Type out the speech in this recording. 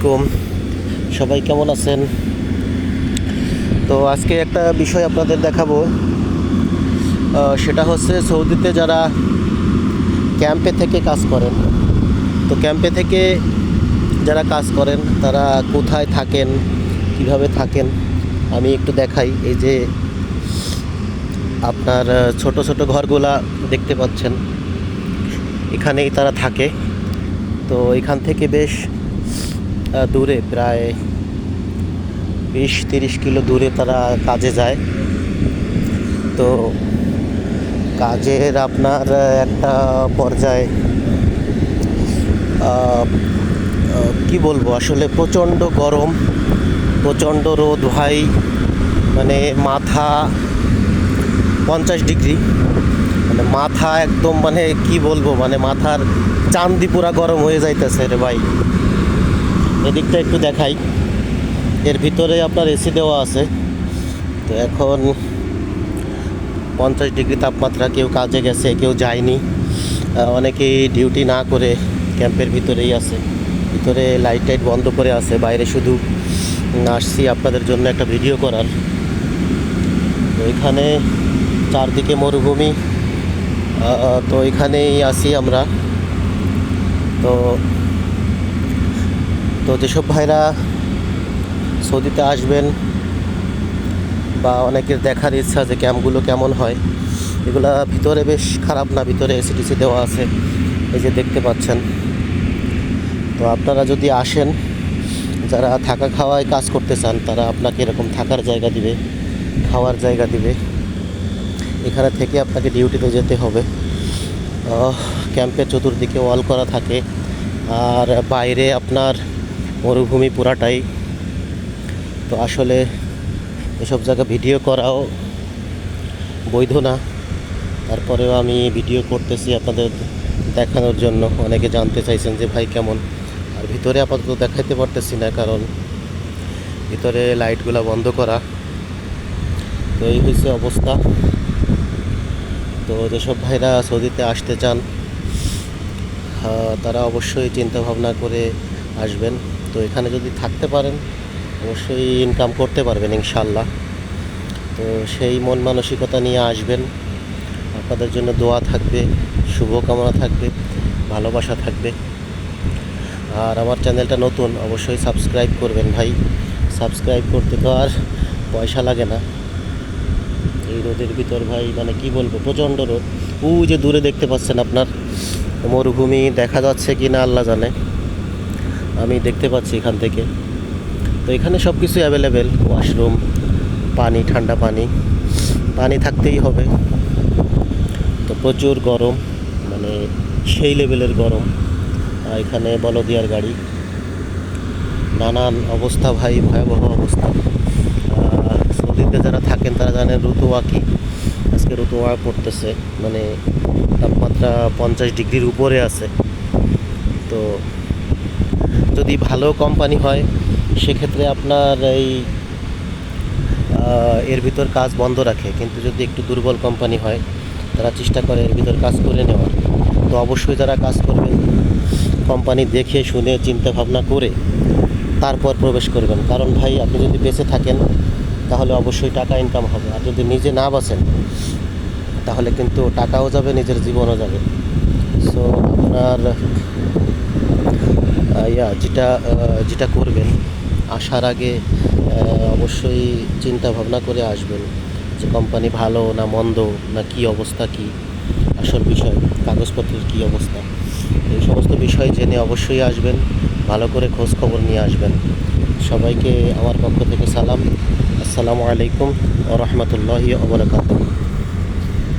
আলাইকুম। সবাই কেমন আছেন? তো আজকে একটা বিষয় আপনাদের দেখাবো। সেটা হচ্ছে সৌদিতে যারা ক্যাম্পে থেকে কাজ করেন। তো ক্যাম্পে থেকে যারা কাজ করেন, তারা কোথায় থাকেন, কীভাবে থাকেন, আমি একটু দেখাই। এই যে আপনার ছোট ছোট ঘরগুলা দেখতে পাচ্ছেন। এখানেই তারা থাকে। তো এখান থেকে বেশ দূরে, প্রায় বিশ তিরিশ কিলো দূরে তারা কাজে যায়। তো কাজের আপনার একটা পর্যায়ে কি বলব, আসলে প্রচণ্ড গরম, প্রচণ্ড রোদ ভাই মানে মাথা পঞ্চাশ ডিগ্রি মানে মাথা একদম মানে কি বলব মানে মাথার চান্দি পুরা গরম হয়ে যাইতেছে রে ভাই। এদিকটা একটু দেখাই। এর ভিতরে আপনার এসি দেওয়া আছে। তো এখন পঞ্চাশ ডিগ্রি তাপমাত্রা, কেউ কাজে গেছে, কেউ যায়নি। অনেকেই ডিউটি না করে ক্যাম্পের ভিতরেই আছে। ভিতরে লাইট টাইট বন্ধ করে আছে, বাইরে শুধু আসছি আপনাদের জন্য একটা ভিডিও করার। তো এখানে চারদিকে মরুভূমি তো এখানেই আছি আমরা। তো তো যেসব ভাইরা সৌদিতে আসবেন বা অনেকের দেখার ইচ্ছা যে ক্যাম্পগুলো কেমন হয়, এগুলা ভিতরে বেশ খারাপ না, ভিতরে এসিটিসি দেওয়া আছে, এই যে দেখতে পাচ্ছেন। তো আপনারা যদি আসেন, যারা থাকা খাওয়ায় কাজ করতে চান, তারা আপনাকে এরকম থাকার জায়গা দিবে, খাওয়ার জায়গা দিবে। এখানে থেকে আপনাকে ডিউটিতে যেতে হবে। ক্যাম্পের চতুর্দিকে ওয়াল করা থাকে, আর বাইরে আপনার মরুভূমি পুরাটাই। তো আসলে এসব জায়গা ভিডিও করাও বৈধ না। তারপরেও আমি ভিডিও করতেছি আপনাদের দেখানোর জন্য। অনেকে জানতে চাইছেন যে ভাই কেমন? আর ভিতরে আপাতত দেখাইতে পারতেছি না, কারণ ভিতরে লাইটগুলো বন্ধ করা। তো এই হয়েছে অবস্থা। তো যেসব ভাইরা সৌদিতে আসতে চান তারা অবশ্যই চিন্তা ভাবনা করে আসবেন। তো এখানে যদি থাকতে পারেন, অবশ্যই ইনকাম করতে পারবেন ইনশাল্লাহ তো সেই মন মানসিকতা নিয়ে আসবেন। আপনাদের জন্য দোয়া থাকবে, শুভকামনা থাকবে, ভালোবাসা থাকবে। আর আমার চ্যানেলটা নতুন, অবশ্যই সাবস্ক্রাইব করবেন ভাই। সাবস্ক্রাইব করতে তো আর পয়সা লাগে না। এই রোদের ভিতর ভাই মানে কি বলব, প্রচণ্ড রোদ। ও যে দূরে দেখতে পাচ্ছেন আপনার, মরুভূমি দেখা যাচ্ছে কি না আল্লাহ জানে। আমি দেখতে পাচ্ছি এখান থেকে। তো এখানে সব কিছু অ্যাভেলেবেল ওয়াশরুম পানি, ঠান্ডা পানি। পানি থাকতেই হবে। তো প্রচুর গরম মানে সেই লেভেলের গরম। এখানে বলদিয়ার গাড়ি। নানান অবস্থা ভাই, ভয়াবহ অবস্থা। সৌদিতে যারা থাকেন, তারা জানেন ঋতুয়া কি আজকে ঋতুয়া পড়তেছে মানে তাপমাত্রা পঞ্চাশ ডিগ্রির উপরে আছে। তো যদি ভালো কোম্পানি হয়, সেক্ষেত্রে আপনার এই এর ভিতর কাজ বন্ধ রাখে। কিন্তু যদি একটু দুর্বল কোম্পানি হয়, তারা চেষ্টা করে এর ভিতর কাজ করে নেওয়ার। তো অবশ্যই তারা কাজ করবেন কোম্পানি দেখে, শুনে চিন্তা ভাবনা করে, তারপর প্রবেশ করবেন। কারণ ভাই, আপনি যদি বেঁচে থাকেন, তাহলে অবশ্যই টাকা ইনকাম হবে। আর যদি নিজে না বাঁচেন, তাহলে কিন্তু টাকাও যাবে, নিজের জীবনও যাবে। সো আপনার ইয়া, যেটা যেটা করবেন, আসার আগে অবশ্যই চিন্তা ভাবনা করে আসবেন যে কোম্পানি ভালো না মন্দ, না কি অবস্থা, কি আসল বিষয়, কাগজপত্রের কি অবস্থা। এই সমস্ত বিষয় জেনে অবশ্যই আসবেন, ভালো করে খোঁজ খবর নিয়ে আসবেন। সবাইকে আমার পক্ষ থেকে সালাম। আসসালামু আলাইকুম ও রহমতুল্লাহি ওবরাকাতুহ